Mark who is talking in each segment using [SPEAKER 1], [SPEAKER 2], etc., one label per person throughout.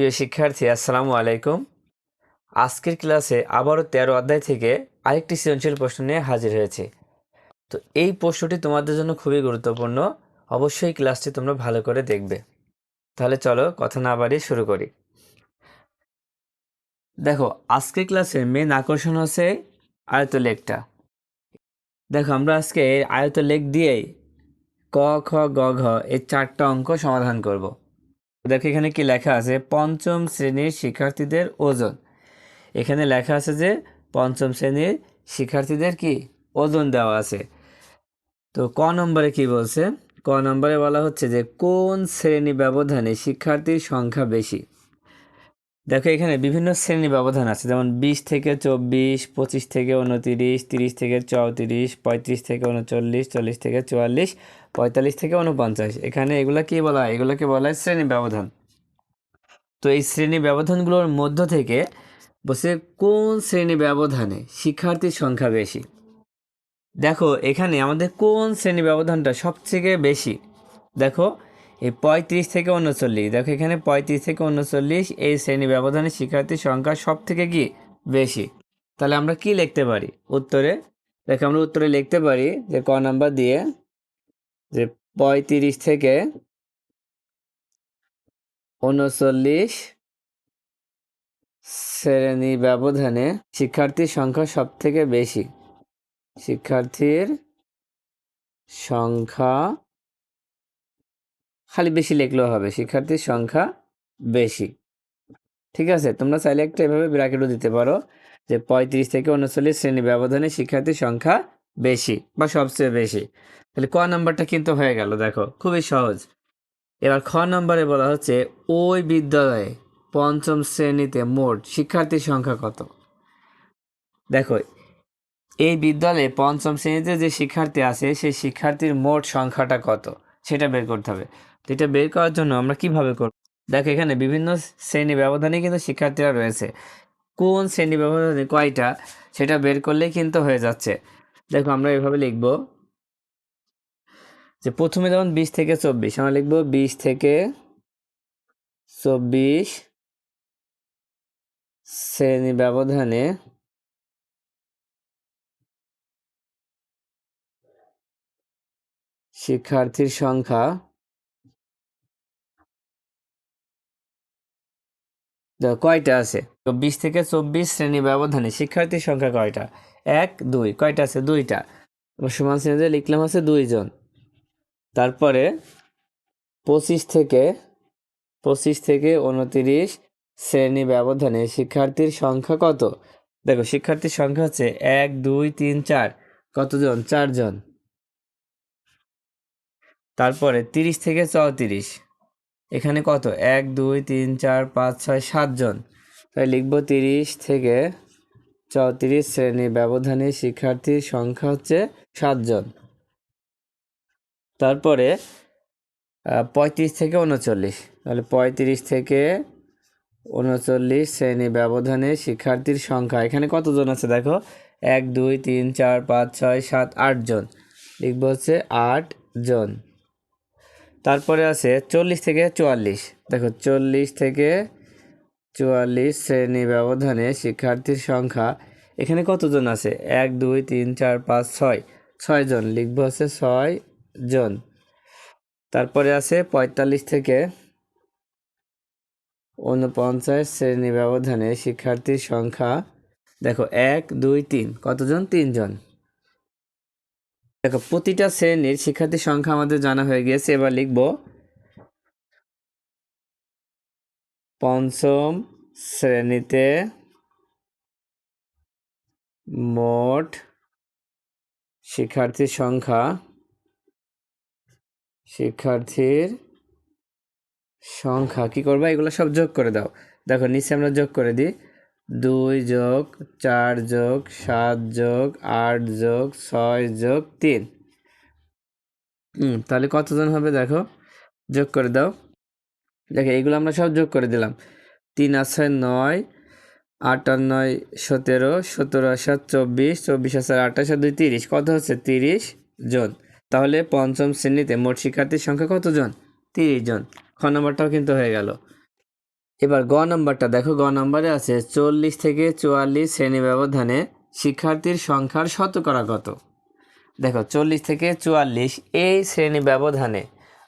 [SPEAKER 1] প্রিয় শিক্ষার্থী, আসসালামু আলাইকুম। আজকের ক্লাসে আবারও তেরো অধ্যায় থেকে আরেকটি সৃজনশীল প্রশ্ন নিয়ে হাজির হয়েছে। তো এই প্রশ্নটি তোমাদের জন্য খুবই গুরুত্বপূর্ণ। অবশ্যই ক্লাসটি তোমরা ভালো করে দেখবে। তাহলে চলো কথা না বাড়িয়ে শুরু করি। দেখো, আজকের ক্লাসের মেন আকর্ষণ হচ্ছে আয়ত লেখটা দেখো, আমরা আজকে আয়ত লেখ দিয়েই ক, খ, গ, ঘ এই চারটা অঙ্ক সমাধান করব। দেখো এখানে কি লেখা আছে? পঞ্চম শ্রেণির শিক্ষার্থীদের ওজন। এখানে লেখা আছে যে পঞ্চম শ্রেণির শিক্ষার্থীদের কি? ওজন দেওয়া আছে। তো ক নম্বরে কি বলছে? ক নম্বরে বলা হচ্ছে যে কোন শ্রেণি ব্যবধানে শিক্ষার্থীর সংখ্যা বেশি? দেখো এখানে বিভিন্ন শ্রেণি ব্যবধান আছে। যেমন বিশ থেকে চব্বিশ, পঁচিশ থেকে উনতিরিশ তিরিশ থেকে চৌত্রিশ, পঁয়ত্রিশ থেকে উনচল্লিশ চল্লিশ থেকে চুয়াল্লিশ, পঁয়তাল্লিশ থেকে উনপঞ্চাশ এখানে এগুলা কি বলা হয়? এগুলোকে বলা হয় শ্রেণি ব্যবধান। তো এই শ্রেণি ব্যবধানগুলোর মধ্য থেকে বসে কোন শ্রেণি ব্যবধানে শিক্ষার্থীর সংখ্যা বেশি? দেখো এখানে আমাদের কোন শ্রেণি ব্যবধানটা সবথেকে বেশি? দেখো এই পঁয়ত্রিশ থেকে উনচল্লিশ। দেখো এখানে পঁয়ত্রিশ থেকে উনচল্লিশ, এই শ্রেণি ব্যবধানে শিক্ষার্থীর সংখ্যা সব থেকে কি? বেশি। তাহলে আমরা কি লিখতে পারি? উত্তরে? দেখো আমরা উত্তরে লিখতে পারি যে ক নাম্বার দিয়ে যে পঁয়ত্রিশ থেকে উনচল্লিশ শ্রেণি ব্যবধানে শিক্ষার্থীর সংখ্যা সব থেকে বেশি। শিক্ষার্থীর সংখ্যা খালি বেশি লিখলেও হবে, শিক্ষার্থীর সংখ্যা বেশি। ঠিক আছে? তোমরা চাইলে একটা এভাবে ব্র্যাকেটও দিতে পারো যে পঁয়ত্রিশ থেকে উনচল্লিশ শ্রেণি ব্যবধানে শিক্ষার্থীর সংখ্যা বেশি বা সবচেয়ে বেশি। তাহলে ক নাম্বারটা কিন্তু হয়ে গেল, দেখো, খুবই সহজ। এবার খ নম্বরে বলা হচ্ছে, ওই বিদ্যালয়ে পঞ্চম শ্রেণীতে মোট শিক্ষার্থীর সংখ্যা কত? দেখো, এই বিদ্যালয়ে পঞ্চম শ্রেণীতে যে শিক্ষার্থী আছে, সেই শিক্ষার্থীর মোট সংখ্যাটা কত? সেটা বের করতে হবে। এটা বের করার জন্য আমরা কীভাবে করব? দেখো, এখানে বিভিন্ন শ্রেণি ব্যবধানে কিন্তু শিক্ষার্থীরা রয়েছে। কোন শ্রেণি ব্যবধানে কয়টা সেটা বের করলেই কিন্তু হয়ে যাচ্ছে। দেখো, আমরা এভাবে লিখব যে প্রথমে যেমন বিশ থেকে চব্বিশ, আমরা লিখব বিশ থেকে চব্বিশ শ্রেণি ব্যবধানে শিক্ষার্থীর সংখ্যা কয়টা আছে? চব্বিশ থেকে চব্বিশ শ্রেণি ব্যবধানে শিক্ষার্থীর সংখ্যা কয়টা? এক, দুই, কয়টা আছে? দুইটা। সমান শ্রেণীতে লিখলাম আছে দুইজন তারপরে পঁচিশ থেকে পঁচিশ থেকে উনতিরিশ শ্রেণি ব্যবধানে শিক্ষার্থীর সংখ্যা কত? দেখো, শিক্ষার্থীর সংখ্যা হচ্ছে এক, দুই, তিন, চার। কতজন? চারজন। তারপরে তিরিশ থেকে চৌত্রিশ। এখানে কত? এক, দুই, তিন, চার, পাঁচ, ছয় সাতজন তাই লিখব তিরিশ থেকে চৌত্রিশ শ্রেণি ব্যবধানে শিক্ষার্থীর সংখ্যা হচ্ছে সাতজন তারপরে পঁয়ত্রিশ থেকে উনচল্লিশ। তাহলে পঁয়ত্রিশ থেকে উনচল্লিশ শ্রেণি ব্যবধানে শিক্ষার্থীর সংখ্যা। এখানে কতজন আছে দেখো? এক, দুই, তিন, চার, পাঁচ, ছয়, সাত আটজন লিখব হচ্ছে আট জন। তারপরে আছে চল্লিশ থেকে চুয়াল্লিশ। দেখো, চল্লিশ থেকে চুয়াল্লিশ শ্রেণি ব্যবধানে শিক্ষার্থীর সংখ্যা এখানে কতজন আছে? এক, দুই, তিন, চার, পাঁচ, ছয়। ছয় জন, লিখব হচ্ছে ছয় জন। তারপরে আছে পঁয়তাল্লিশ থেকে উনপঞ্চাশ শ্রেণি ব্যবধানে শিক্ষার্থীর সংখ্যা, দেখো, এক, দুই, তিন। কতজন? তিনজন দেখো, প্রতিটা শ্রেণির শিক্ষার্থীর সংখ্যা আমাদের জানা হয়ে গিয়েছে। এবার লিখব পঞ্চম শ্রেণীতে মোট শিক্ষার্থীর সংখ্যা। শিক্ষার্থীর সংখ্যা কি করবা? এগুলো সব যোগ করে দাও। দেখো, নিচে আমরা যোগ করে দিই। দুই যোগ চার যোগ সাত যোগ আট যোগ ছয় যোগ তিন। হুম তাহলে কতজন হবে দেখো? যোগ করে দাও। দেখো এইগুলো আমরা সব যোগ করে দিলাম। তিন আছে নয়, আট আর নয় সতেরো সতেরো সাত চব্বিশ চব্বিশ আছে আঠাশ আর দুই, তিরিশ। কত হচ্ছে? তিরিশ জন। তাহলে পঞ্চম শ্রেণীতে মোট শিক্ষার্থীর সংখ্যা কতজন? তিরিশ জন। খ নম্বরটাও কিন্তু হয়ে গেল। এবার গ নাম্বারটা, দেখো গ নাম্বারে আছে চল্লিশ থেকে চুয়াল্লিশ শ্রেণি ব্যবধানে শিক্ষার্থীর সংখ্যার শতকরা কত? দেখো, চল্লিশ থেকে চুয়াল্লিশ এই শ্রেণি ব্যবধানে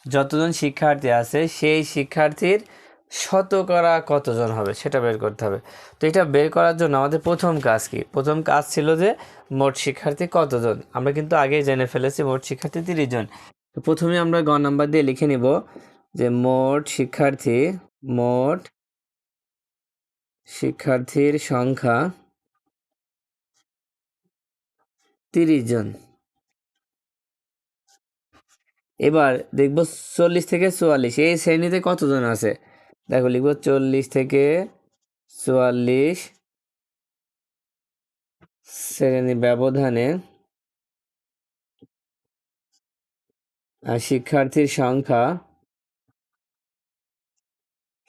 [SPEAKER 1] যতজন শিক্ষার্থী আছে, সেই শিক্ষার্থীর শতকরা কতজন হবে সেটা বের করতে হবে। তো এটা বের করার জন্য আমাদের প্রথম কাজ কি? প্রথম কাজ ছিল যে মোট শিক্ষার্থী কতজন? আমরা কিন্তু আগেই জেনে ফেলেছি মোট শিক্ষার্থী তিরিশ জন। তো প্রথমে আমরা গ নাম্বার দিয়ে লিখে নিব যে মোট শিক্ষার্থী, মোট শিক্ষার্থীর সংখ্যা তিরিশ জন। এবার দেখব চল্লিশ থেকে চুয়াল্লিশ, এই শ্রেণীতে কতজন আছে? দেখো, লিখব চল্লিশ থেকে চুয়াল্লিশ শ্রেণি ব্যবধানে। আর শিক্ষার্থীর সংখ্যা,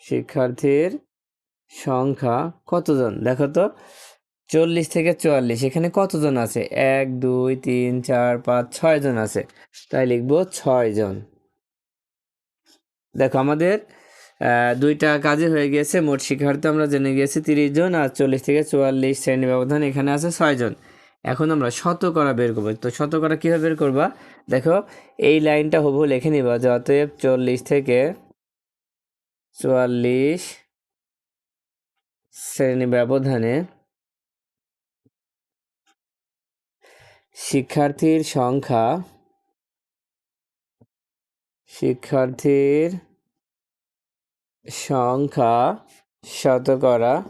[SPEAKER 1] শিক্ষার্থীর সংখ্যা কতজন? দেখো তো, চল্লিশ থেকে চুয়াল্লিশ, এখানে কতজন আছে? এক, দুই, তিন, চার, পাঁচ, ছয় জন আছে। তাই লিখব ছয় জন। দেখো আমাদের দুইটা কাজে হয়ে গিয়েছে। মোট শিক্ষার্থী আমরা জেনে গিয়েছি তিরিশ জন আর চল্লিশ থেকে চুয়াল্লিশ শ্রেণি ব্যবধান এখানে আছে ছয় জন। এখন আমরা শতকরা বের করব। তো শতকরা কীভাবে বের করবা? দেখো, এই লাইনটা হবু লিখে নিবা, যে অতএব চল্লিশ থেকে চুয়াল্লিশ শ্রেণি ব্যবধানে শিক্ষার্থীর সংখ্যা শিক্ষার্থীর সংখ্যা শতকরা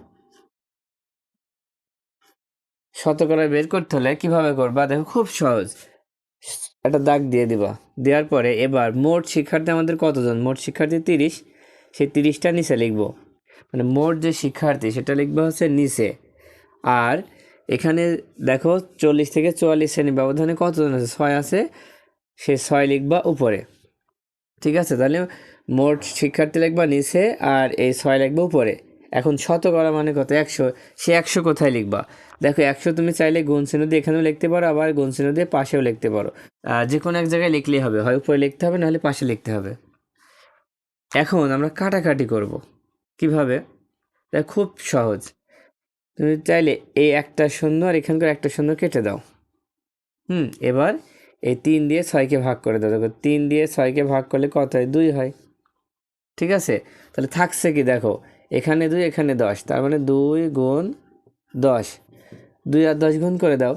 [SPEAKER 1] শতকরা বের করতে হলে কীভাবে করবা? দেখো, খুব সহজ। একটা দাগ দিয়ে দিবা। দেওয়ার পরে এবার মোট শিক্ষার্থী আমাদের কতজন? মোট শিক্ষার্থী তিরিশ। সেই তিরিশটা নিচে লিখব। মানে মোট যে শিক্ষার্থী, সেটা লিখবে হচ্ছে নিচে। আর এখানে দেখো চল্লিশ থেকে চুয়াল্লিশ শ্রেণি ব্যবধানে কতজন আছে? ছয় আছে। সে ছয় লিখবা উপরে। ঠিক আছে? তাহলে মোট শিক্ষার্থী লিখবা নিচে আর এই ছয় লিখবা উপরে। এখন শত করা মানে কত? একশো। সে একশো কোথায় লিখবা? দেখো, একশো তুমি চাইলে চিহ্ন দিয়ে এখানেও লিখতে পারো, আবার চিহ্ন দিয়ে পাশেও লিখতে পারো। যে কোনো এক জায়গায় লিখলেই হবে। হয় উপরে লিখতে হবে, নাহলে পাশে লিখতে হবে। এখন আমরা কাটাকাটি করব। কীভাবে? দেখ খুব সহজ। তুমি চাইলে এই একটা শূন্য আর এখানকার একটা শূন্য কেটে দাও। হুম, এবার এই তিন দিয়ে ছয়কে ভাগ করে দাও। দেখো, তিন দিয়ে ছয়কে ভাগ করলে কত হয় দুই হয়। ঠিক আছে? তাহলে থাকছে কি? দেখো, এখানে দুই, এখানে দশ। তার মানে দুই গুণ দশ। দুই আর দশ গুণ করে দাও।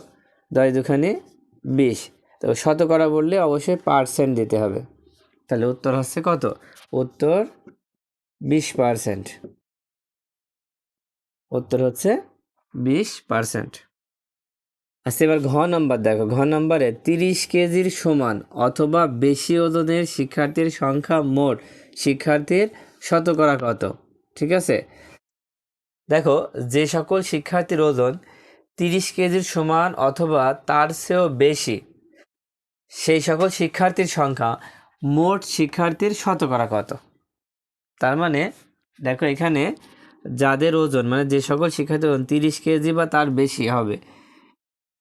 [SPEAKER 1] দশ দুখানে বিশ। তো শতকরা বললে অবশ্যই পার্সেন্ট দিতে হবে। তাহলে উত্তর হচ্ছে কত? উত্তর বিশ পার্সেন্ট। উত্তর হচ্ছে বিশ পার্সেন্ট। আচ্ছা এবার ঘ নাম্বার দেখো। ঘ নাম্বারে তিরিশ কেজির সমান অথবা বেশি ওজনের শিক্ষার্থীর সংখ্যা মোট শিক্ষার্থীর শতকরা কত? ঠিক আছে? দেখো, যে সকল শিক্ষার্থীর ওজন তিরিশ কেজির সমান অথবা তার চেয়েও বেশি, সেই সকল শিক্ষার্থীর সংখ্যা মোট শিক্ষার্থীর শতকরা কত? তার মানে দেখো এখানে যাদের ওজন মানে যে সকল শিক্ষার্থীর ওজন তিরিশ কেজি বা তার বেশি হবে,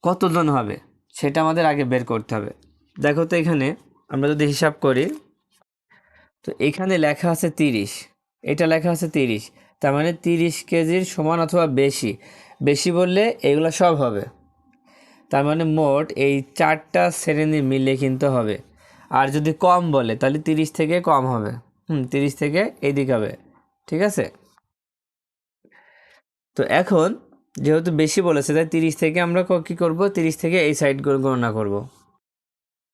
[SPEAKER 1] কতজন হবে সেটা আমাদের আগে বের করতে হবে। দেখো তো এখানে আমরা যদি হিসাব করি, তো এখানে লেখা আছে তিরিশ, এটা লেখা আছে তিরিশ, তার মানে তিরিশ কেজির সমান অথবা বেশি বেশি বললে এগুলো সব হবে। তার মানে মোট এই চারটা শ্রেণি মিলে কিন্তু হবে। আর যদি কম বলে, তাহলে তিরিশ থেকে কম হবে। হুম, তিরিশ থেকে এইদিকে হবে, ঠিক আছে? তো এখন যেহেতু বেশি বলেছে, তাই তিরিশ থেকে আমরা ক- করব? তিরিশ থেকে এই সাইড গণনা করব।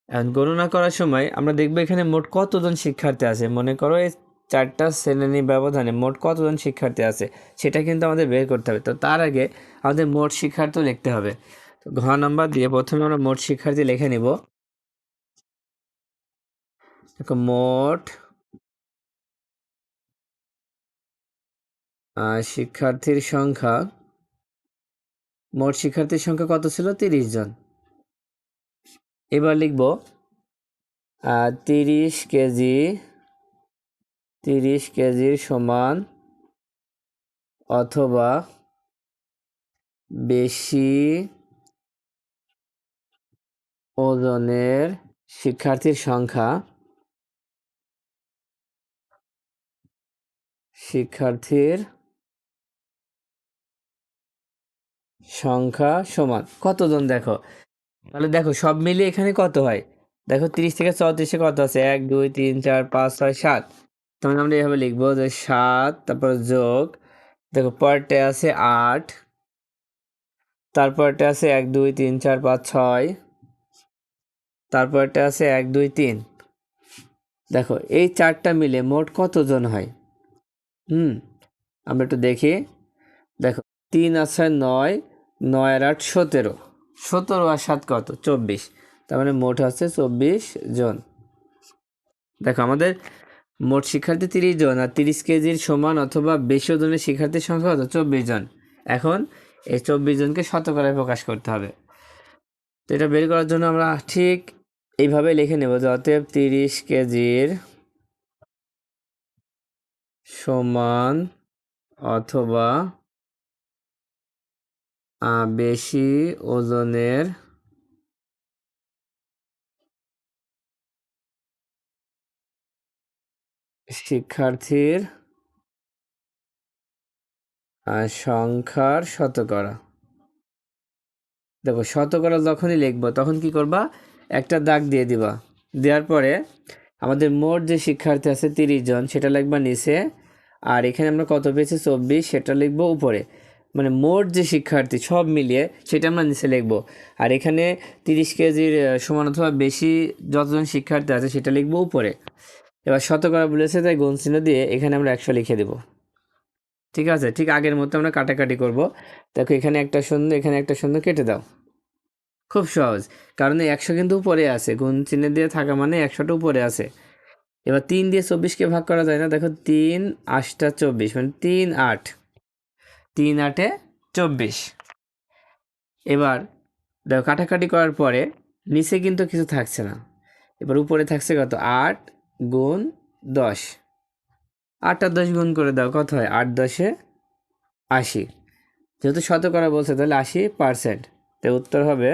[SPEAKER 1] এখন গণনা করার সময় আমরা দেখব এখানে মোট কতজন শিক্ষার্থী আছে। মনে করো এই চারটা শ্রেণি ব্যবধানে মোট কতজন শিক্ষার্থী আছে, সেটা কিন্তু আমাদের বের করতে হবে। তো তার আগে আমাদের মোট শিক্ষার্থী লিখতে হবে। তো ঘ নাম্বার দিয়ে প্রথমে আমরা মোট শিক্ষার্থী লিখে নিব। মোট শিক্ষার্থীর সংখ্যা, মোট শিক্ষার্থীর সংখ্যা কত ছিল? তিরিশ জন। এবার লিখব তিরিশ কেজি, তিরিশ কেজির সমান অথবা বেশি ওজনের শিক্ষার্থীর সংখ্যা, শিক্ষার্থীর সংখ্যা সমান। কতজন দেখো? তাহলে দেখো, সব মিলিয়ে এখানে কত হয়? দেখো, তিরিশ থেকে চৌত্রিশে কত আছে? এক, দুই, তিন, চার, পাঁচ, ছয়, সাত। তখন আমরা এভাবে লিখব যে সাত, তারপর যোগ, দেখো পরটে আছে আট। তারপরটা আছে এক, দুই, তিন, চার, পাঁচ, ছয়। তারপরটা আছে এক, দুই, তিন। দেখো, এই চারটা মিলে মোট কতজন হয়? হুম, আমরা একটু দেখি। দেখো, তিন আছে নয় নয় আর আট সতেরো। সতেরো আর সাত কত? চব্বিশ। তার মানে মোট হচ্ছে চব্বিশ জন। দেখো, আমাদের মোট শিক্ষার্থী তিরিশ জন আর তিরিশ কেজির সমান অথবা বেশি ওজনের শিক্ষার্থীর সংখ্যা কত চব্বিশ জন। এখন এই চব্বিশ জনকে শতকরায় প্রকাশ করতে হবে। তো এটা বের করার জন্য আমরা ঠিক এইভাবে লিখে নেব যে অতএব তিরিশ কেজির সমান অথবা বেশি ওজনের শিক্ষার্থীর সংখ্যার শতকরা। দেখো, শতকরা যখনই লিখব, তখন কি করবা? একটা দাগ দিয়ে দিবা। দেওয়ার পরে আমাদের মোট যে শিক্ষার্থী আছে তিরিশ জন, সেটা লিখবা নিচে। আর এখানে আমরা কত পেয়েছি? চব্বিশ, সেটা লিখব উপরে। মানে মোট যে শিক্ষার্থী সব মিলিয়ে সেটা আমরা নিচে লিখব। আর এখানে তিরিশ কেজির সমান অথবা বেশি যতজন শিক্ষার্থী আছে সেটা লিখব উপরে। এবার শতকরা বলেছে তাই চিহ্ন দিয়ে এখানে আমরা একশো লিখে দেবো। ঠিক আছে? ঠিক আগের মতো আমরা কাটাকাটি করব। দেখো, এখানে একটা শূন্য, এখানে একটা শূন্য কেটে দাও। খুব সহজ। কারণ একশো কিন্তু উপরে আছে। গুণ চিহ্ন দিয়ে থাকা মানে একশোটা উপরে আছে। এবার তিন দিয়ে চব্বিশকে ভাগ করা যায় না। দেখো, তিন, আটটা চব্বিশ মানে তিন, আট। তিন আটে চব্বিশ। এবার দেখো কাটাকাটি করার পরে নিচে কিন্তু কিছু থাকছে না। এবার উপরে থাকছে কত? আট গুণ দশ। আট আর দশ গুণ করে দাও, কত হয়? আট দশে আশি। যেহেতু শতকরা বলছে, তাহলে আশি পার্সেন্ট তো উত্তর হবে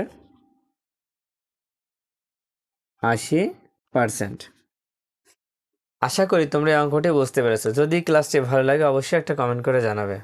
[SPEAKER 1] আশি পার্সেন্ট আশা করি তোমরা এই অঙ্কটি বুঝতে পেরেছ। যদি ক্লাসটি ভালো লাগে, অবশ্যই একটা কমেন্ট করে জানাবে।